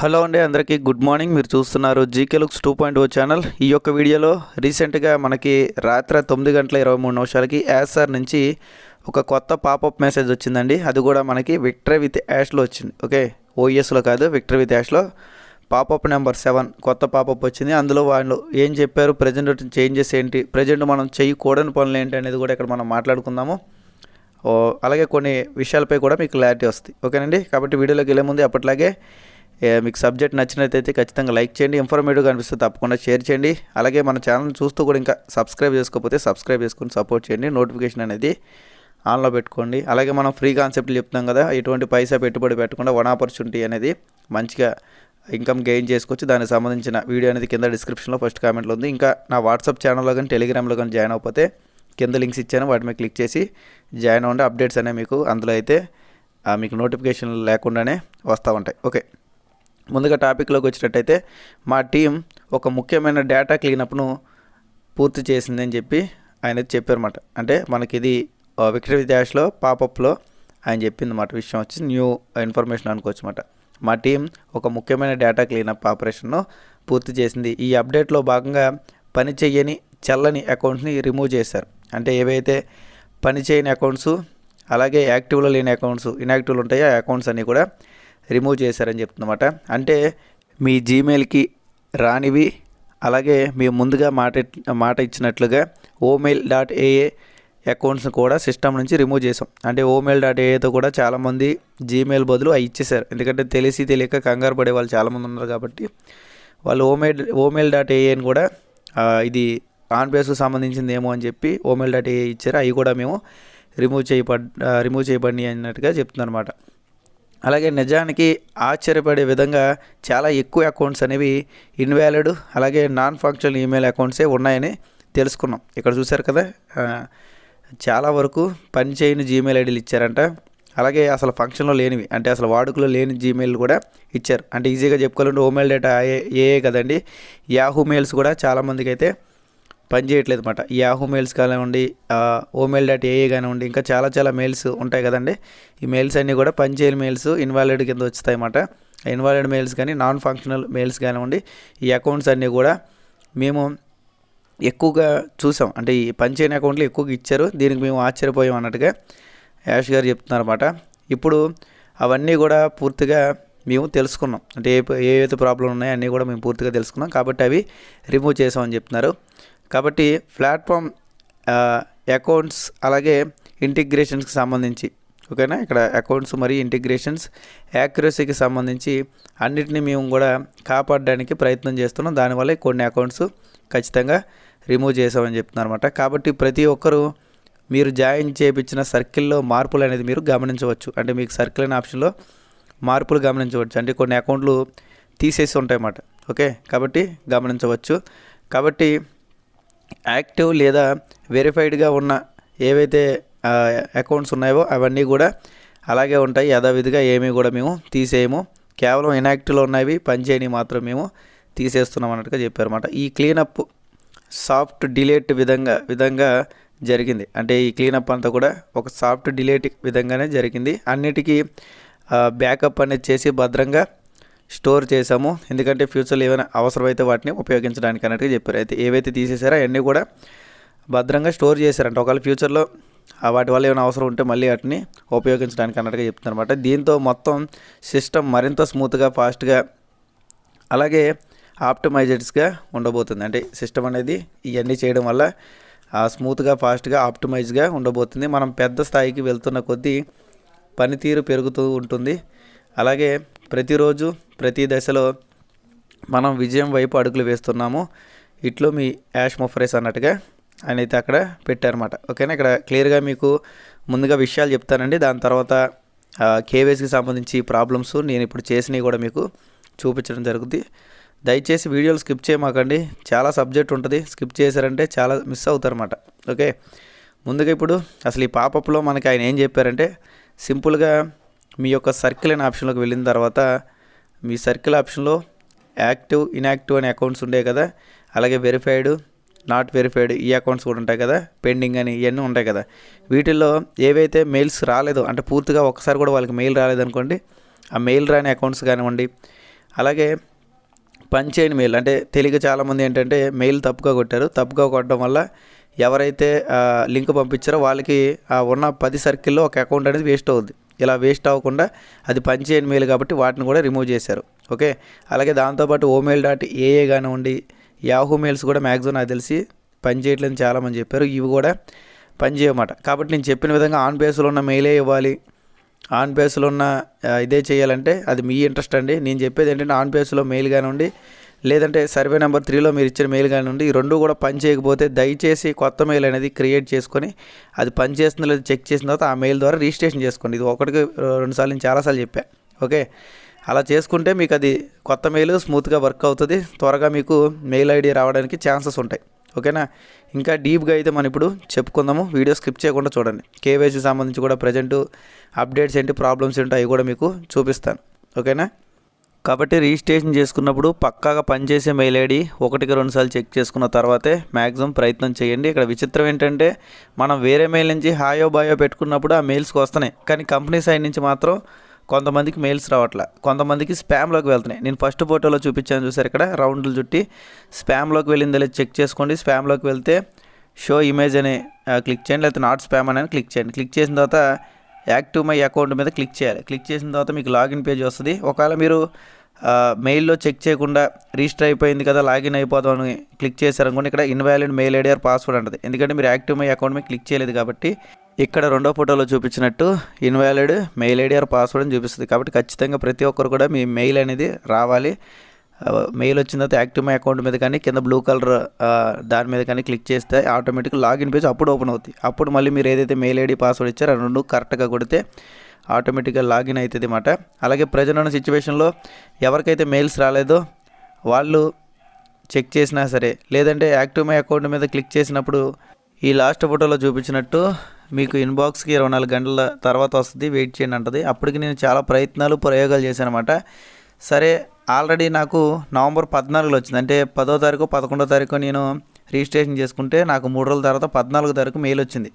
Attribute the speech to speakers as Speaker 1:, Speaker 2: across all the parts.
Speaker 1: Hello అండి అందరికీ good morning. మీరు చూస్తున్నారు GK looks two point O channel. ఈ యొక్క వీడియోలో రీసెంట్గా మనకి రాత్రి తొమ్మిది గంటల ఇరవై మూడు నిమిషాలకి యాస్ఆర్ నుంచి ఒక కొత్త పాపప్ మెసేజ్ వచ్చిందండి. అది కూడా మనకి విక్టరీ విత్ యాష్లో వచ్చింది. ఓకే ఓఎస్లో కాదు విక్టరీ విత్ యాష్లో పాపప్ నెంబర్ సెవెన్ కొత్త పాపప్ వచ్చింది. అందులో వాళ్ళు ఏం చెప్పారు ప్రజెంట్ చేంజెస్ ఏంటి ప్రజెంట్ మనం చేయకూడని పనులు ఏంటి అనేది కూడా ఇక్కడ మనం మాట్లాడుకుందాము. అలాగే కొన్ని విషయాలపై కూడా మీకు క్లారిటీ వస్తుంది. ఓకేనండి కాబట్టి వీడియోలోకి వెళ్ళే ముందు అప్పట్లాగే మీకు సబ్జెక్ట్ నచ్చినట్లయితే ఖచ్చితంగా లైక్ చేయండి ఇన్ఫర్మేటివ్గా అనిపిస్తే తప్పకుండా షేర్ చేయండి. అలాగే మన ఛానల్ చూస్తూ కూడా ఇంకా సబ్స్క్రైబ్ చేసుకోకపోతే సబ్స్క్రైబ్ చేసుకుని సపోర్ట్ చేయండి. నోటిఫికేషన్ అనేది ఆన్లో పెట్టుకోండి. అలాగే మనం ఫ్రీ కాన్సెప్ట్లు చెప్తున్నాం కదా ఎటువంటి పైసా పెట్టుబడి పెట్టకుండా వన్ ఆపర్చునిటీ అనేది మంచిగా ఇన్కమ్ గెయిన్ చేసుకోవచ్చు. దానికి సంబంధించిన వీడియో అనేది కింద డిస్క్రిప్షన్లో ఫస్ట్ కామెంట్లో ఉంది. ఇంకా నా వాట్సాప్ ఛానల్లో కానీ టెలిగ్రామ్లో కానీ జాయిన్ అవ్వకపోతే కింద లింక్స్ ఇచ్చాను. వాటి మీద క్లిక్ చేసి జాయిన్ అవ్వండి. అప్డేట్స్ అనేవి మీకు అందులో అయితే మీకు నోటిఫికేషన్ లేకుండానే వస్తూ ఉంటాయి. ఓకే. ముందుగా టాపిక్లోకి వచ్చినట్టయితే మా టీం ఒక ముఖ్యమైన డేటా క్లీనప్ను పూర్తి చేసిందని చెప్పి ఆయన చెప్పారన్నమాట. అంటే మనకి ఇది విక్టరీ డాష్లో పాపప్లో ఆయన చెప్పింది మాట విషయం వచ్చి న్యూ ఇన్ఫర్మేషన్ అనుకోవచ్చు అనమాట మా టీం ఒక ముఖ్యమైన డేటా క్లీనప్ ఆపరేషన్ను పూర్తి చేసింది. ఈ అప్డేట్లో భాగంగా పని చేయని చల్లని అకౌంట్స్ని రిమూవ్ చేశారు. అంటే ఏవైతే పని చేయని అకౌంట్స్ అలాగే యాక్టివ్లో లేని అకౌంట్స్ ఇన్యాక్టివ్లో ఉంటాయో ఆ అకౌంట్స్ అన్నీ కూడా రిమూవ్ చేశారని చెప్తున్నమాట అంటే మీ జీమెయిల్కి రానివి అలాగే మీ ముందుగా మాట మాట ఇచ్చినట్లుగా ఓమెయిల్ డాట్ ఏఏ అకౌంట్స్ని కూడా సిస్టమ్ నుంచి రిమూవ్ చేసాం అంటే ఓమెయిల్ డాట్ ఏఏతో కూడా చాలామంది జీమెయిల్ బదులు అవి ఇచ్చేసారు ఎందుకంటే తెలిసి తెలియక కంగారు పడే వాళ్ళు చాలామంది ఉన్నారు కాబట్టి వాళ్ళు ఓమెయిల్ ఓమెయిల్ డాట్ ఏఏని కూడా ఇది ఆన్ బేస్కు సంబంధించింది ఏమో అని చెప్పి ఓమెయిల్ డాట్ ఏఏ ఇచ్చారు. అవి కూడా మేము రిమూవ్ చేయబడ్ రిమూవ్ చేయబడి అన్నట్టుగా చెప్తుందన్నమాట. అలాగే నిజానికి ఆశ్చర్యపడే విధంగా చాలా ఎక్కువ అకౌంట్స్ అనేవి ఇన్వాలిడ్ అలాగే నాన్ ఫంక్షనల్ ఈమెయిల్ అకౌంట్సే ఉన్నాయని తెలుసుకున్నాం. ఇక్కడ చూశారు కదా చాలా వరకు పని చేయని జీమెయిల్ ఐడీలు ఇచ్చారంట. అలాగే అసలు ఫంక్షన్లో లేనివి అంటే అసలు వాడుకలో లేని జీమెయిల్ కూడా ఇచ్చారు. అంటే ఈజీగా చెప్పుకోవాలంటే ఓమెయిల్ డేటా ఏ ఏ కదండి. యాహూ మెయిల్స్ కూడా చాలామందికి అయితే పనిచేయట్లేదు అనమాట యాహూ మెయిల్స్ కానివ్వండి ఓమెయిల్ డాట్ ఏఏ కానివ్వండి ఇంకా చాలా చాలా మెయిల్స్ ఉంటాయి కదండి ఈ మెయిల్స్ అన్నీ కూడా పనిచేయని మెయిల్స్ ఇన్వాలిడ్ కింద వస్తాయి అన్నమాట ఇన్వాలిడ్ మెయిల్స్ కానీ నాన్ ఫంక్షనల్ మెయిల్స్ కానివ్వండి ఈ అకౌంట్స్ అన్నీ కూడా మేము ఎక్కువగా చూసాం అంటే ఈ పనిచేయని అకౌంట్లు ఎక్కువగా ఇచ్చారు దీనికి మేము ఆశ్చర్యపోయాం అన్నట్టుగా యాష్ గారు చెప్తున్నారు అనమాట ఇప్పుడు అవన్నీ కూడా పూర్తిగా మేము తెలుసుకున్నాం అంటే ఏ ఏవైతే ప్రాబ్లం ఉన్నాయో అన్నీ కూడా మేము పూర్తిగా తెలుసుకున్నాం కాబట్టి అవి రిమూవ్ చేసామని చెప్తున్నారు కాబట్టి ప్లాట్ఫామ్ అకౌంట్స్ అలాగే ఇంటిగ్రేషన్స్కి సంబంధించి ఓకేనా? ఇక్కడ అకౌంట్స్ మరియు ఇంటిగ్రేషన్స్ యాక్యురసీకి సంబంధించి అన్నిటిని మేము కూడా కాపాడడానికి ప్రయత్నం చేస్తున్నాం. దానివల్ల కొన్ని అకౌంట్స్ ఖచ్చితంగా రిమూవ్ చేసామని చెప్తున్నారు అనమాట కాబట్టి ప్రతి ఒక్కరూ మీరు జాయిన్ చేయించిన సర్కిల్లో మార్పులు అనేది మీరు గమనించవచ్చు. అంటే మీకు సర్కిల్ అనే ఆప్షన్లో మార్పులు గమనించవచ్చు. అంటే కొన్ని అకౌంట్లు తీసేసి ఉంటాయన్నమాట. ఓకే? కాబట్టి గమనించవచ్చు. కాబట్టి యాక్టివ్ లేదా వెరిఫైడ్గా ఉన్న ఏవైతే అకౌంట్స్ ఉన్నాయో అవన్నీ కూడా అలాగే ఉంటాయి. యథావిధిగా ఏమీ కూడా మేము తీసేయము. కేవలం ఇన్యాక్టివ్లో ఉన్నవి పనిచేయని మాత్రం మేము తీసేస్తున్నాం అన్నట్టుగా చెప్పారన్నమాట. ఈ క్లీనప్ సాఫ్ట్ డిలేట్ విధంగా విధంగా జరిగింది. అంటే ఈ క్లీనప్ అంతా కూడా ఒక సాఫ్ట్ డిలేట్ విధంగానే జరిగింది. అన్నిటికీ బ్యాకప్ అనేది చేసి భద్రంగా స్టోర్ చేసాము ఎందుకంటే ఫ్యూచర్లో ఏమైనా అవసరమైతే వాటిని ఉపయోగించడానికి అన్నట్టుగా చెప్పారు. అయితే ఏవైతే తీసేసారో అవన్నీ కూడా భద్రంగా స్టోర్ చేశారంట. ఒకవేళ ఫ్యూచర్లో వాటి వల్ల ఏమైనా అవసరం ఉంటే మళ్ళీ వాటిని ఉపయోగించడానికి అన్నట్టుగా చెప్తున్నారు అనమాట దీంతో మొత్తం సిస్టమ్ మరింత స్మూత్గా ఫాస్ట్గా అలాగే ఆప్టిమైజెడ్స్గా ఉండబోతుంది. అంటే సిస్టమ్ అనేది ఇవన్నీ చేయడం వల్ల ఆ స్మూత్గా ఫాస్ట్గా ఆప్టిమైజ్గా ఉండబోతుంది. మనం పెద్ద స్థాయికి వెళ్తున్న కొద్దీ పనితీరు పెరుగుతూ ఉంటుంది. అలాగే ప్రతిరోజు ప్రతి దశలో మనం విజయం వైపు అడుగులు వేస్తున్నాము. ఇట్లో మీ యాష్ మొఫరేస్ అన్నట్టుగా ఆయన అయితే అక్కడ పెట్టారన్నమాట. ఓకేనా? ఇక్కడ క్లియర్గా మీకు ముందుగా విషయాలు చెప్తానండి. దాని తర్వాత కేవైసీకి సంబంధించి ప్రాబ్లమ్స్ నేను ఇప్పుడు చేసినవి కూడా మీకు చూపించడం జరుగుతుంది దయచేసి వీడియోలు స్కిప్ చేయమాకండి. చాలా సబ్జెక్ట్ ఉంటుంది. స్కిప్ చేశారంటే చాలా మిస్ అవుతారన్నమాట. ఓకే? ముందుగా ఇప్పుడు అసలు ఈ పాపప్లో మనకి ఆయన ఏం చెప్పారంటే సింపుల్గా మీ యొక్క సర్కిల్ అనే ఆప్షన్లోకి వెళ్ళిన తర్వాత మీ సర్కిల్ ఆప్షన్లో యాక్టివ్ ఇన్యాక్టివ్ అనే అకౌంట్స్ ఉండే కదా. అలాగే వెరిఫైడ్ నాట్ వెరిఫైడ్ ఈ అకౌంట్స్ కూడా ఉంటాయి కదా. పెండింగ్ అని ఇవన్నీ ఉంటాయి కదా. వీటిల్లో ఏవైతే మెయిల్స్ రాలేదు అంటే పూర్తిగా ఒకసారి కూడా వాళ్ళకి మెయిల్ రాలేదనుకోండి ఆ మెయిల్ రాని అకౌంట్స్ కానివ్వండి అలాగే పనిచేయని మెయిల్ అంటే తెలియక చాలామంది ఏంటంటే మెయిల్ తప్పుగా కొట్టారు. తప్పుగా కొట్టడం వల్ల ఎవరైతే లింక్ పంపించారో వాళ్ళకి ఆ ఉన్న పది సర్కిల్లో ఒక అకౌంట్ అనేది వేస్ట్ అవుద్ది. ఇలా వేస్ట్ అవ్వకుండా అది పనిచేయని మెయిల్ కాబట్టి వాటిని కూడా రిమూవ్ చేశారు. ఓకే అలాగే దాంతోపాటు ఓమెయిల్ డాట్ ఏఏ కానివ్వండి యాహూ మెయిల్స్ కూడా మ్యాక్సిమం నాకు తెలిసి పనిచేయట్లేదని చాలామంది చెప్పారు. ఇవి కూడా పని చేయమాట కాబట్టి నేను చెప్పిన విధంగా ఆన్ బేస్లో ఉన్న మెయిలే ఇవ్వాలి? ఆన్ బేస్లో ఉన్న ఇదే చేయాలంటే అది మీ ఇంట్రెస్ట్ అండి. నేను చెప్పేది ఏంటంటే ఆన్ బేస్లో మెయిల్ కానివ్వండి లేదంటే సర్వే నెంబర్ త్రీలో మీరు ఇచ్చిన మెయిల్ కానివ్వండి ఈ రెండు కూడా పని చేయకపోతే దయచేసి కొత్త మెయిల్ అనేది క్రియేట్ చేసుకొని అది పని చేస్తుందో లేదో చెక్ చేసిన తర్వాత ఆ మెయిల్ ద్వారా రిజిస్ట్రేషన్ చేసుకోండి. ఇది ఒకటికి రెండు సార్లు నేను చాలాసార్లు చెప్పా. ఓకే? అలా చేసుకుంటే మీకు అది కొత్త మెయిల్ స్మూత్గా వర్క్ అవుతుంది. త్వరగా మీకు మెయిల్ ఐడి రావడానికి ఛాన్సెస్ ఉంటాయి. ఓకేనా? ఇంకా డీప్గా అయితే మనం ఇప్పుడు చెప్పుకుందాము. వీడియో స్కిప్ చేయకుండా చూడండి. కేవైసీ సంబంధించి కూడా ప్రజెంట్ అప్డేట్స్ ఏంటి ప్రాబ్లమ్స్ ఏంటో అవి కూడా మీకు చూపిస్తాను. ఓకేనా? కాబట్టి రిజిస్ట్రేషన్ చేసుకున్నప్పుడు పక్కాగా పనిచేసే మెయిల్ ఐడి ఒకటికి రెండుసార్లు చెక్ చేసుకున్న తర్వాతే మ్యాక్సిమం ప్రయత్నం చేయండి. ఇక్కడ విచిత్రం ఏంటంటే మనం వేరే మెయిల్ నుంచి హాయో బాయో పెట్టుకున్నప్పుడు ఆ మెయిల్స్కి వస్తున్నాయి. కానీ కంపెనీ సైడ్ నుంచి మాత్రం కొంతమందికి మెయిల్స్ రావట్లే. కొంతమందికి స్పామ్లోకి వెళ్తున్నాయి. నేను ఫస్ట్ ఫోటోలో చూపించాను చూసారు ఇక్కడ? రౌండ్లు చుట్టి స్పామ్లోకి వెళ్ళిందో లేదు చెక్ చేసుకోండి. స్పామ్లోకి వెళ్తే షో ఇమేజ్ అని క్లిక్ చేయండి. లేకపోతే నాట్ స్పామ్ అని క్లిక్ చేయండి. క్లిక్ చేసిన తర్వాత యాక్టివ్ మై అకౌంట్ మీద క్లిక్ చేయాలి. క్లిక్ చేసిన తర్వాత మీకు లాగిన్ పేజ్ వస్తుంది. ఒకవేళ మీరు మెయిల్లో చెక్ చేయకుండా రిజిస్టర్ అయిపోయింది కదా లాగిన్ అయిపోదాం అని క్లిక్ చేశారనుకోండి ఇక్కడ invalid mail ID or password అంటది. ఎందుకంటే మీరు యాక్టివ్ మై అకౌంట్ మీద క్లిక్ చేయలేదు కాబట్టి ఇక్కడ రెండో ఫోటోలో చూపించినట్టు invalid mail ID or password అని చూపిస్తుంది. కాబట్టి ఖచ్చితంగా ప్రతి ఒక్కరు కూడా మీ మెయిల్ అనేది రావాలి. మెయిల్ వచ్చిన తర్వాత యాక్టివ్ మై అకౌంట్ మీద కానీ కింద బ్లూ కలర్ దాని మీద కానీ క్లిక్ చేస్తే ఆటోమేటిక్ లాగిన్ పేజ్ అప్పుడు ఓపెన్ అవుతుంది అప్పుడు మళ్ళీ మీరు ఏదైతే మెయిల్ ఐడి పాస్వర్డ్ ఇచ్చారో రెండు కరెక్ట్గా కొడితే ఆటోమేటిక్గా లాగిన్ అవుతుంది అన్నమాట అలాగే ప్రజెంట్ ఉన్న సిచ్యువేషన్లో ఎవరికైతే మెయిల్స్ రాలేదో వాళ్ళు చెక్ చేసినా సరే లేదంటే యాక్టివ్ మై అకౌంట్ మీద క్లిక్ చేసినప్పుడు ఈ లాస్ట్ ఫోటోలో చూపించినట్టు మీకు ఇన్బాక్స్కి ఇరవై నాలుగు గంటల తర్వాత వస్తుంది వెయిట్ చేయండి అంటది. అప్పటికి నేను చాలా ప్రయత్నాలు ప్రయోగాలు చేశాను అనమాట సరే ఆల్రెడీ నాకు నవంబర్ పద్నాలుగులో వచ్చింది. అంటే పదో తారీఖు పదకొండో తారీఖు నేను రిజిస్ట్రేషన్ చేసుకుంటే నాకు మూడు రోజుల తర్వాత పద్నాలుగో తారీఖు మెయిల్ వచ్చింది.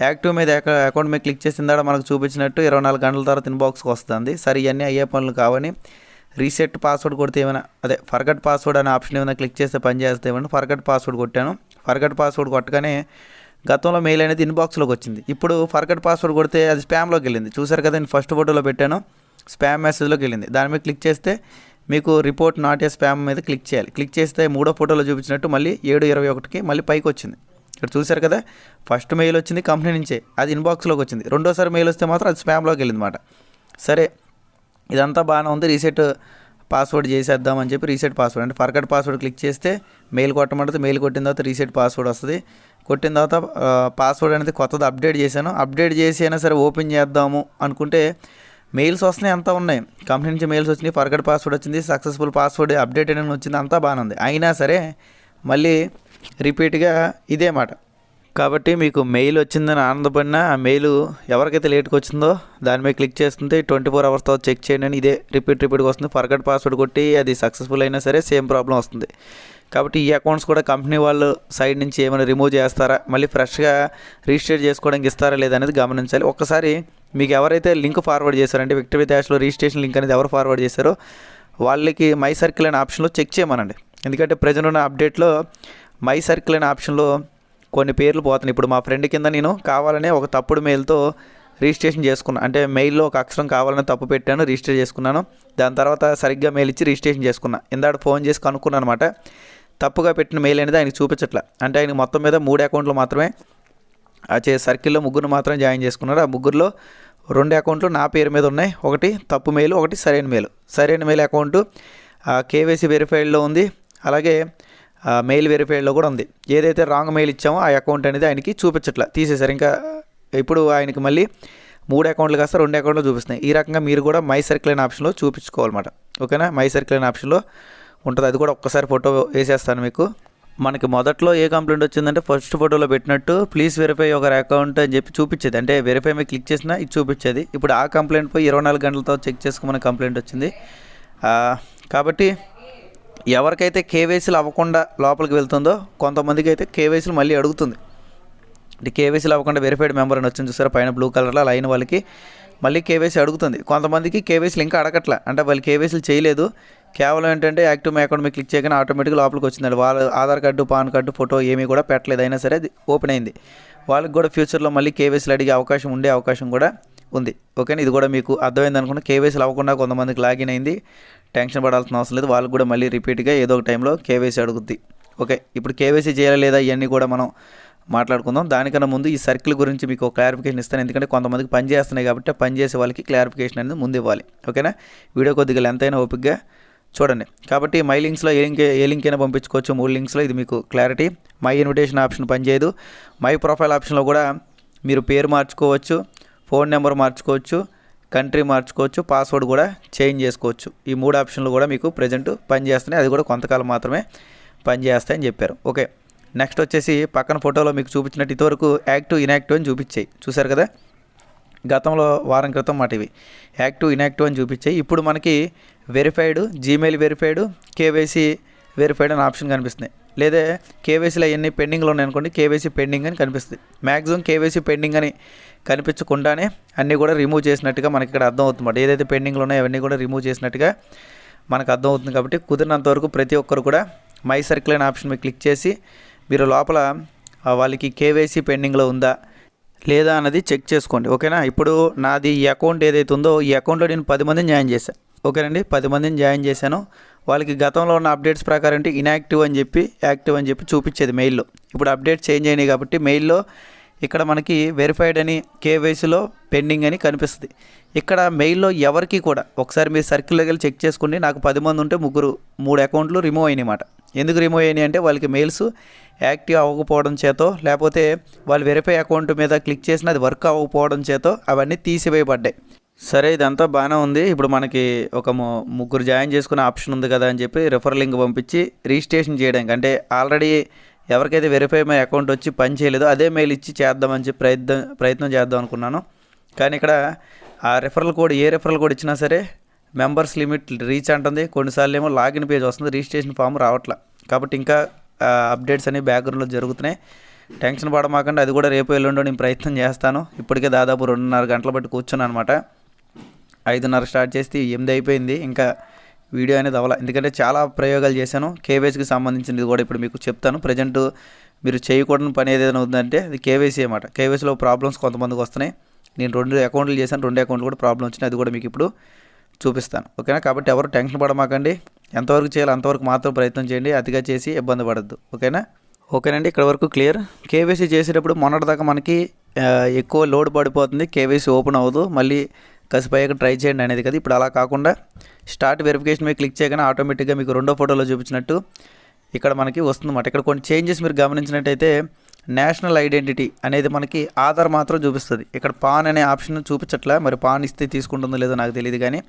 Speaker 1: యాక్టివ్ మీద అకౌంట్ మీద క్లిక్ చేసిన తర్వాత మనకు చూపించినట్టు ఇరవై నాలుగు గంటల తర్వాత ఇన్బాక్స్కి వస్తుంది. సరే ఇవన్నీ అయ్యే పనులు కావని రీసెట్ పాస్వర్డ్ కొడితే ఏమైనా అదే ఫర్గట్ పాస్వర్డ్ అనే ఆప్షన్ ఏమైనా క్లిక్ చేస్తే పని చేస్తే ఏమన్నా ఫర్గట్ పాస్వర్డ్ కొట్టాను. ఫర్గట్ పాస్వర్డ్ కొట్టగానే గతంలో మెయిల్ అనేది ఇన్బాక్స్లోకి వచ్చింది. ఇప్పుడు ఫర్గట్ పాస్వర్డ్ కొడితే అది స్పామ్లోకి వెళ్ళింది. చూసారు కదా నేను ఫస్ట్ ఫోటోలో పెట్టాను. స్పామ్ మెసేజ్లోకి వెళ్ళింది. దాని మీద క్లిక్ చేస్తే మీకు రిపోర్ట్ నాట్ ఏ స్పామ్ మీద క్లిక్ చేయాలి. క్లిక్ చేస్తే మూడో ఫోటోలో చూపించినట్టు మళ్ళీ ఏడు ఇరవై ఒకటికి మళ్ళీ పైకి వచ్చింది. ఇక్కడ చూశారు కదా ఫస్ట్ మెయిల్ వచ్చింది కంపెనీ నుంచే అది ఇన్బాక్స్లోకి వచ్చింది. రెండోసారి మెయిల్ వస్తే మాత్రం అది స్పామ్లోకి వెళ్ళింది అనమాట సరే ఇదంతా బాగానే ఉంది. రీసెట్ పాస్వర్డ్ చేసేద్దామని చెప్పి రీసెట్ పాస్వర్డ్ అంటే ఫర్గట్ పాస్వర్డ్ క్లిక్ చేస్తే మెయిల్ కొట్టమంటుంది మెయిల్ కొట్టిన తర్వాత రీసెట్ పాస్వర్డ్ వస్తుంది. కొట్టిన తర్వాత పాస్వర్డ్ అనేది కొత్తది అప్డేట్ చేశాను. అప్డేట్ చేసి అయినా సరే ఓపెన్ చేద్దాము అనుకుంటే మెయిల్స్ వస్తున్నాయి అంతా ఉన్నాయి. కంపెనీ నుంచి మెయిల్స్ వచ్చినాయి ఫర్గడ్ పాస్వర్డ్ వచ్చింది సక్సెస్ఫుల్ పాస్వర్డ్ అప్డేట్ అని వచ్చింది అంతా బాగానే ఉంది. అయినా సరే మళ్ళీ రిపీట్గా ఇదే మాట. కాబట్టి మీకు మెయిల్ వచ్చిందని ఆనందపడినా ఆ మెయిల్ ఎవరికైతే లేట్కి వచ్చిందో దాని మీద క్లిక్ చేస్తుంది ట్వంటీ ఫోర్ అవర్స్ తర్వాత చెక్ చేయండి అని ఇదే రిపీట్ రిపీట్గా వస్తుంది. ఫర్గట్ పాస్వర్డ్ కొట్టి అది సక్సెస్ఫుల్ అయినా సరే సేమ్ ప్రాబ్లం వస్తుంది. కాబట్టి ఈ అకౌంట్స్ కూడా కంపెనీ వాళ్ళు సైడ్ నుంచి ఏమైనా రిమూవ్ చేస్తారా? మళ్ళీ ఫ్రెష్గా రిజిస్టర్ చేసుకోవడానికి ఇస్తారా లేదనేది గమనించాలి. ఒక్కసారి మీకు ఎవరైతే లింక్ ఫార్వర్డ్ చేశారంటే విక్టరీ డాష్లో రిజిస్ట్రేషన్ లింక్ అనేది ఎవరు ఫార్వర్డ్ చేశారో వాళ్ళకి మై సర్కిల్ అనే ఆప్షన్లో చెక్ చేయమనండి. ఎందుకంటే ప్రజెంట్ ఉన్న అప్డేట్లో మై సర్కిల్ అనే ఆప్షన్లో కొన్ని పేర్లు పోతున్నాయి. ఇప్పుడు మా ఫ్రెండ్ కింద నేను కావాలనే ఒక తప్పుడు మెయిల్తో రిజిస్ట్రేషన్ చేసుకున్నాను అంటే మెయిల్లో ఒక అక్షరం కావాలని తప్పు పెట్టాను రిజిస్టర్ చేసుకున్నాను. దాని తర్వాత సరిగ్గా మెయిల్ ఇచ్చి రిజిస్ట్రేషన్ చేసుకున్నా. ఇందాక ఫోన్ చేసి కనుక్కున్నాను అనమాట తప్పుగా పెట్టిన మెయిల్ అనేది ఆయనకి చూపించట్లే. అంటే ఆయన మొత్తం మీద మూడు అకౌంట్లు మాత్రమే ఆ చే సర్కిల్లో ముగ్గురు మాత్రం జాయిన్ చేసుకున్నారు. ఆ ముగ్గురులో రెండు అకౌంట్లు నా పేరు మీద ఉన్నాయి. ఒకటి తప్పు మెయిల్ ఒకటి సరైన మెయిల్. సరైన మెయిల్ అకౌంట్ కేవైసీ వెరిఫైడ్లో ఉంది. అలాగే మెయిల్ వెరిఫైడ్లో కూడా ఉంది. ఏదైతే రాంగ్ మెయిల్ ఇచ్చామో ఆ అకౌంట్ అనేది ఆయనకి చూపించట్లా తీసేశారు. ఇంకా ఇప్పుడు ఆయనకి మళ్ళీ మూడు అకౌంట్లు కాస్త రెండు అకౌంట్లు చూపిస్తున్నాయి. ఈ రకంగా మీరు కూడా మై సర్కిల్ అనే ఆప్షన్లో చూపించుకోవాలన్నమాట. ఓకేనా? మై సర్కిల్ అనే ఆప్షన్లో ఉంటుంది. అది కూడా ఒక్కసారి ఫోటో వేసేస్తాను మీకు. మనకి మొదట్లో ఏ కంప్లైంట్ వచ్చిందంటే ఫస్ట్ ఫోటోలో పెట్టినట్టు ప్లీజ్ వెరిఫై ఒకరి అకౌంట్ అని చెప్పి చూపించేది. అంటే వెరిఫై మీద క్లిక్ చేసినా ఇది చూపించేది. ఇప్పుడు ఆ కంప్లైంట్ పోయి ఇరవై నాలుగు గంటలతో చెక్ చేసుకోమని కంప్లైంట్ వచ్చింది. కాబట్టి ఎవరికైతే కేవైసీలు అవ్వకుండా లోపలికి వెళ్తుందో కొంతమందికి అయితే కేవైసీలు మళ్ళీ అడుగుతుంది. అంటే కేవైసీలు అవ్వకుండా వెరిఫైడ్ మెంబర్ అని వచ్చింది చూసారా? పైన బ్లూ కలర్లో అలా అయిన వాళ్ళకి మళ్ళీ కేవైసీ అడుగుతుంది. కొంతమందికి కేవైసీలు ఇంకా అడగట్లే. అంటే వాళ్ళు కేవైసీలు చేయలేదు. కేవలం ఏంటంటే యాక్టివ్ మై అకౌంట్ మీద క్లిక్ చేయగానే ఆటోమేటిక్గా లోపలికి వచ్చిందండి. వాళ్ళ Aadhaar card PAN card photo ఏమీ కూడా పెట్టలేదు. అయినా సరే అది ఓపెన్ అయింది. వాళ్ళకి కూడా ఫ్యూచర్లో మళ్ళీ కేవైసీలు అడిగే అవకాశం ఉండే అవకాశం కూడా ఉంది. ఓకేనా? ఇది కూడా మీకు అర్థమైంది అనుకుంటే కేవైసీలు అవ్వకుండా కొంతమందికి లాగిన్ అయింది. టెన్షన్ పడాల్సిన అవసరం లేదు. వాళ్ళకి కూడా మళ్ళీ రిపీట్గా ఏదో ఒక టైంలో కేవైసీ అడుగుద్ది. ఓకే? ఇప్పుడు కేవైసీ చేయాలా లేదా ఇవన్నీ కూడా మనం మాట్లాడుకుందాం. దానికన్నా ముందు ఈ సర్కిల్ గురించి మీకు ఒక క్లారిఫికేషన్ ఇస్తాను. ఎందుకంటే కొంతమందికి పని చేస్తున్నాయి కాబట్టి పనిచేసే పని చేసే వాళ్ళకి క్లారిఫికేషన్ అనేది ముందు ఇవ్వాలి. ఓకేనా? వీడియో కొద్దిగా లెంత్ అయినా ఓపిక్గా చూడండి. కాబట్టి మై లింక్స్లో ఏ లింక్ ఏ లింక్ అయినా పంపించుకోవచ్చు. మూడు లింక్స్లో ఇది మీకు క్లారిటీ మై ఇన్విటేషన్ ఆప్షన్ పనిచేయదు. మై ప్రొఫైల్ ఆప్షన్లో కూడా మీరు పేరు మార్చుకోవచ్చు ఫోన్ నెంబర్ మార్చుకోవచ్చు కంట్రీ మార్చుకోవచ్చు పాస్వర్డ్ కూడా చేంజ్ చేసుకోవచ్చు. ఈ మూడు ఆప్షన్లు కూడా మీకు ప్రజెంట్ పనిచేస్తున్నాయి. అది కూడా కొంతకాలం మాత్రమే పనిచేస్తాయని చెప్పారు. ఓకే నెక్స్ట్ వచ్చేసి పక్కన ఫోటోలో మీకు చూపించినట్టు ఇంతవరకు యాక్టివ్ ఇన్యాక్టివ్ అని చూపించాయి. చూసారు కదా? గతంలో వారం క్రితం మాట ఇవి. యాక్టివ్ ఇన్యాక్టివ్ అని చూపించాయి. ఇప్పుడు మనకి verified Gmail verified KYC verified అని ఆప్షన్ కనిపిస్తున్నాయి లేదా కేవైసీలో అవన్నీ పెండింగ్లో ఉన్నాయనుకోండి కేవైసీ పెండింగ్ అని కనిపిస్తుంది. మ్యాక్సిమం కేవైసీ పెండింగ్ అని కనిపించకుండానే అన్నీ కూడా రిమూవ్ చేసినట్టుగా మనకి ఇక్కడ అర్థం అవుతుంది ఏదైతే పెండింగ్లో ఉన్నాయో అవన్నీ కూడా రిమూవ్ చేసినట్టుగా మనకు అర్థం అవుతుంది కాబట్టి కుదిరినంత వరకు ప్రతి ఒక్కరు కూడా మై సర్కిల్ అనే ఆప్షన్ మీద క్లిక్ చేసి మీరు లోపల వాళ్ళకి కేవైసీ పెండింగ్లో ఉందా లేదా అన్నది చెక్ చేసుకోండి. ఓకేనా? ఇప్పుడు నాది ఈ అకౌంట్ ఏదైతే ఉందో ఈ అకౌంట్లో నేను పది మందిని జాయిన్ చేశాను ఓకేనండి పది మందిని జాయిన్ చేశాను. వాళ్ళకి గతంలో ఉన్న అప్డేట్స్ ప్రకారం అంటే ఇన్యాక్టివ్ అని చెప్పి యాక్టివ్ అని చెప్పి చూపించేది మెయిల్లో. ఇప్పుడు అప్డేట్స్ చేంజ్ అయినాయి కాబట్టి మెయిల్లో ఇక్కడ మనకి వెరిఫైడ్ అని కేవైసీలో పెండింగ్ అని కనిపిస్తుంది. ఇక్కడ మెయిల్లో ఎవరికి కూడా ఒకసారి మీరు సర్కిల్లోకి వెళ్ళి చెక్ చేసుకోండి నాకు పది మంది ఉంటే ముగ్గురు మూడు అకౌంట్లు రిమూవ్ అయినాయి మాట. ఎందుకు రిమూవ్ అయినాయి అంటే వాళ్ళకి మెయిల్స్ యాక్టివ్ అవ్వకపోవడం చేతో లేకపోతే వాళ్ళు వెరిఫై అకౌంట్ మీద క్లిక్ చేసిన అది వర్క్ అవ్వకపోవడం చేతో అవన్నీ తీసివేయబడ్డాయి. సరే ఇదంతా బాగానే ఉంది. ఇప్పుడు మనకి ఒక ముగ్గురు జాయిన్ చేసుకునే ఆప్షన్ ఉంది కదా అని చెప్పి రిఫర్ లింక్ పంపించి రిజిస్ట్రేషన్ చేయడానికి. అంటే ఆల్రెడీ ఎవరికైతే వెరిఫై మై అకౌంట్ వచ్చి పని చేయలేదో అదే మెయిల్ ఇచ్చి చేద్దామని చెప్పి ప్రయత్నం ప్రయత్నం చేద్దాం అనుకున్నాను. కానీ ఇక్కడ ఆ రెఫరల్ కోడ్ ఏ రెఫరల్ కోడ్ ఇచ్చినా సరే మెంబర్స్ లిమిట్ రీచ్ అంటుంది. కొన్నిసార్లు ఏమో లాగిన్ పేజ్ వస్తుంది రిజిస్ట్రేషన్ ఫామ్ రావట్లా. కాబట్టి ఇంకా అప్డేట్స్ అనేవి బ్యాక్గ్రౌండ్లో జరుగుతున్నాయి. టెన్షన్ పడమాకండి అది కూడా రేపు ఎల్లుండో నేను ప్రయత్నం చేస్తాను. ఇప్పటికే దాదాపు రెండున్నర గంటల బట్టి కూర్చున్నాను అనమాట ఐదున్నర స్టార్ట్ చేస్తే ఎనిమిది అయిపోయింది. ఇంకా వీడియో అనేది అవ్వాలి. ఎందుకంటే చాలా ప్రయోగాలు చేశాను. కేవైసీకి సంబంధించినది కూడా ఇప్పుడు మీకు చెప్తాను. ప్రజెంట్ మీరు చేయకూడని పని ఏదైనా ఉందంటే అది కేవైసీ అనమాట కేవైసీలో ప్రాబ్లమ్స్ కొంతమందికి వస్తున్నాయి. నేను రెండు అకౌంట్లు చేశాను. రెండు అకౌంట్లు కూడా ప్రాబ్లం వచ్చినాయి. అది కూడా మీకు ఇప్పుడు చూపిస్తాను. ఓకేనా? కాబట్టి ఎవరు టెన్షన్ పడమాకండి. ఎంతవరకు చేయాలో అంతవరకు మాత్రం ప్రయత్నం చేయండి. అతిగా చేసి ఇబ్బంది పడద్దు. ఓకేనా? ఓకేనండి. ఇక్కడ వరకు క్లియర్. కేవైసీ చేసేటప్పుడు మొన్నటిదాకా మనకి ఎక్కువ లోడ్ పడిపోతుంది. కేవైసీ ఓపెన్ అవ్వదు. మళ్ళీ కసిపోయాక ట్రై చేయండి అనేది కదా. ఇప్పుడు అలా కాకుండా స్టార్ట్ వెరిఫికేషన్ మీద క్లిక్ చేయగానే ఆటోమేటిక్గా మీకు రెండో ఫోటోలో చూపించినట్టు ఇక్కడ మనకి వస్తుందన్నమాట. ఇక్కడ కొన్ని చేంజెస్ మీరు గమనించినట్టయితే నేషనల్ ఐడెంటిటీ అనేది మనకి ఆధార్ మాత్రం చూపిస్తుంది. ఇక్కడ పాన్ అనే ఆప్షన్ చూపించట్లే మరి పాన్ ఇస్తే తీసుకుంటుందో లేదో నాకు తెలియదు కానీ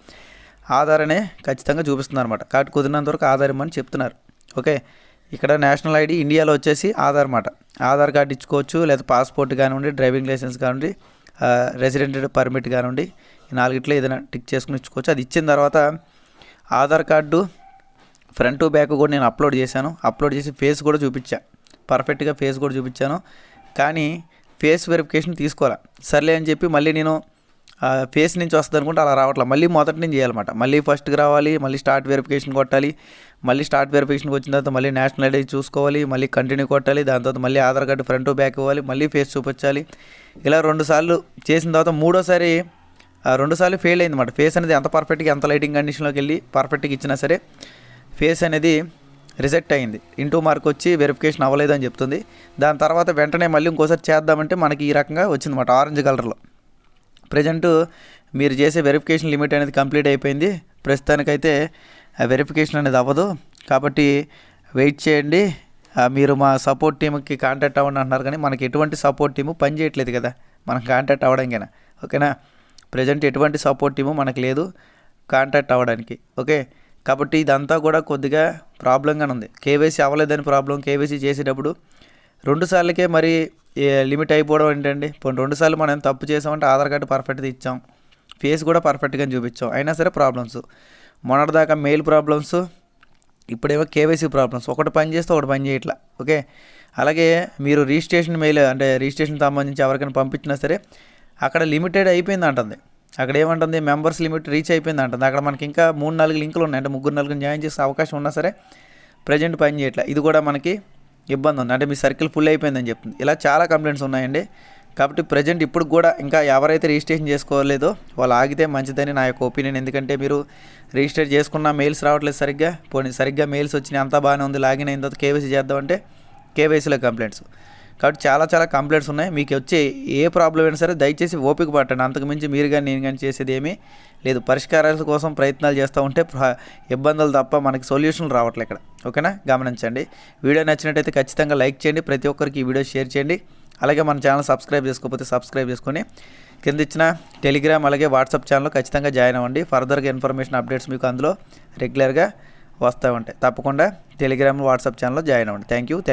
Speaker 1: ఆధార్ అనే ఖచ్చితంగా చూపిస్తుంది అనమాట కాబట్టి కుదిరినంత వరకు ఆధార్ ఇమ్మని చెప్తున్నారు. ఓకే? ఇక్కడ నేషనల్ ఐడి ఇండియాలో వచ్చేసి ఆధార్ మాట ఆధార్ కార్డు ఇచ్చుకోవచ్చు లేదా పాస్పోర్ట్ కానివ్వండి డ్రైవింగ్ లైసెన్స్ కానివ్వండి రెసిడెంట్ పర్మిట్ కానివ్వండి ఈ నాలుగిట్లో ఏదైనా టిక్ చేసుకుని ఇచ్చుకోవచ్చు. అది ఇచ్చిన తర్వాత Aadhaar card front to back కూడా నేను అప్లోడ్ చేశాను. అప్లోడ్ చేసి ఫేస్ కూడా చూపించా. పర్ఫెక్ట్గా ఫేస్ కూడా చూపించాను. కానీ ఫేస్ వెరిఫికేషన్ తీసుకోవాలా. సర్లే అని చెప్పి మళ్ళీ నేను ఫేస్ నుంచి వస్తుంది అనుకుంటే అలా రావట్లేదు మళ్ళీ మొదటి నుంచి చేయాలన్నమాట. మళ్ళీ ఫస్ట్కి రావాలి మళ్ళీ స్టార్ట్ వెరిఫికేషన్ కొట్టాలి మళ్ళీ స్టార్ట్ వెరిఫికేషన్కి వచ్చిన తర్వాత మళ్ళీ నేషనల్ ఐడి చూసుకోవాలి మళ్ళీ కంటిన్యూ కొట్టాలి దాని తర్వాత మళ్ళీ ఆధార్ కార్డు ఫ్రంట్ బ్యాక్ ఇవ్వాలి మళ్ళీ ఫేస్ చూపించాలి. ఇలా రెండు సార్లు చేసిన తర్వాత మూడోసారి రెండు రెండుసార్లు ఫెయిల్ అయింది అనమాట ఫేస్ అనేది ఎంత పర్ఫెక్ట్గా ఎంత లైటింగ్ కండిషన్లోకి వెళ్ళి పర్ఫెక్ట్గా ఇచ్చినా సరే ఫేస్ అనేది రిజెక్ట్ అయింది. ఇంటూ మార్క్ వచ్చి వెరిఫికేషన్ అవ్వలేదు అని చెప్తుంది. దాని తర్వాత వెంటనే మళ్ళీ ఇంకోసారి చేద్దామంటే మనకి ఈ రకంగా వచ్చిందన్నమాట ఆరెంజ్ కలర్లో ప్రజెంట్ మీరు చేసే వెరిఫికేషన్ లిమిట్ అనేది కంప్లీట్ అయిపోయింది. ప్రస్తుతానికైతే ఆ వెరిఫికేషన్ అనేది అవ్వదు. కాబట్టి వెయిట్ చేయండి. మీరు మా సపోర్ట్ టీంకి కాంటాక్ట్ అవ్వండి అంటున్నారు కానీ మనకి ఎటువంటి సపోర్ట్ టీము పని చేయట్లేదు కదా. మనం కాంటాక్ట్ అవ్వడానికైనా. ఓకేనా? ప్రజెంట్ ఎటువంటి సపోర్ట్ టీము మనకు లేదు కాంటాక్ట్ అవ్వడానికి. ఓకే? కాబట్టి ఇదంతా కూడా కొద్దిగా ప్రాబ్లంగానే ఉంది. కేవైసీ అవ్వలేదని ప్రాబ్లం కేవైసీ చేసేటప్పుడు రెండు సార్లకే మరి లిమిట్ అయిపోవడం ఏంటండి? పోనీ రెండు సార్లు మనం తప్పు చేసామంటే ఆధార్ కార్డు పర్ఫెక్ట్గా ఇచ్చాం. ఫేస్ కూడా పర్ఫెక్ట్గా చూపించాం. అయినా సరే ప్రాబ్లమ్స్ మొన్నటిదాకా మెయిల్ ప్రాబ్లమ్స్ ఇప్పుడేమో కేవైసీ ప్రాబ్లమ్స్ ఒకటి పని చేస్తే ఒకటి పని చేయట్లా. ఓకే? అలాగే మీరు రిజిస్ట్రేషన్ మెయిల్ అంటే రిజిస్ట్రేషన్ సంబంధించి ఎవరికైనా పంపించినా సరే అక్కడ లిమిటెడ్ అయిపోయింది అంటుంది. అక్కడ ఏమంటుంది? మెంబర్స్ లిమిట్ రీచ్ అయిపోయింది అంటుంది. అక్కడ మనకి ఇంకా మూడు నాలుగు లింకులు ఉన్నాయి. అంటే ముగ్గురు నాలుగు జాయిన్ చేసే అవకాశం ఉన్నా సరే ప్రజెంట్ పని చేయట్లే. ఇది కూడా మనకి ఇబ్బంది ఉంది. అంటే మీ సర్కిల్ ఫుల్ అయిపోయిందని చెప్తుంది. ఇలా చాలా కంప్లైంట్స్ ఉన్నాయండి. కాబట్టి ప్రజెంట్ ఇప్పుడు కూడా ఇంకా ఎవరైతే రిజిస్ట్రేషన్ చేసుకోలేదో వాళ్ళు ఆగితే మంచిదని నా యొక్క ఒపీనియన్ ఎందుకంటే మీరు రిజిస్టర్ చేసుకున్న మెయిల్స్ రావట్లేదు సరిగ్గా. పోనీ సరిగ్గా మెయిల్స్ వచ్చినాయి అంతా బాగానే ఉంది. లాగిన్ అయిన తర్వాత కేవైసీ చేద్దామంటే కేవైసీలో కంప్లైంట్స్ కాబట్టి చాలా చాలా కంప్లైంట్స్ ఉన్నాయి. మీకు వచ్చే ఏ ప్రాబ్లం అయినా సరే దయచేసి ఓపిక పట్టండి. అంతకుమించి మీరు కానీ నేను కానీ చేసేది ఏమీ లేదు. పరిష్కారాల కోసం ప్రయత్నాలు చేస్తూ ఉంటే ఇబ్బందులు తప్ప మనకి సొల్యూషన్లు రావట్లేదు ఇక్కడ. ఓకేనా? గమనించండి. వీడియో నచ్చినట్టయితే ఖచ్చితంగా లైక్ చేయండి. ప్రతి ఒక్కరికి ఈ వీడియో షేర్ చేయండి. అలాగే మన ఛానల్ సబ్స్క్రైబ్ చేసుకోకపోతే సబ్స్క్రైబ్ చేసుకొని కింద ఇచ్చిన టెలిగ్రామ్ అలాగే వాట్సాప్ ఛానల్ ఖచ్చితంగా జాయిన్ అవ్వండి. ఫర్దర్గా ఇన్ఫర్మేషన్ అప్డేట్స్ మీకు అందులో రెగ్యులర్గా వస్తూ ఉంటాయి తప్పకుండా టెలిగ్రామ్ వాట్సాప్ ఛానల్లో జాయిన్ అవ్వండి. Thank you thank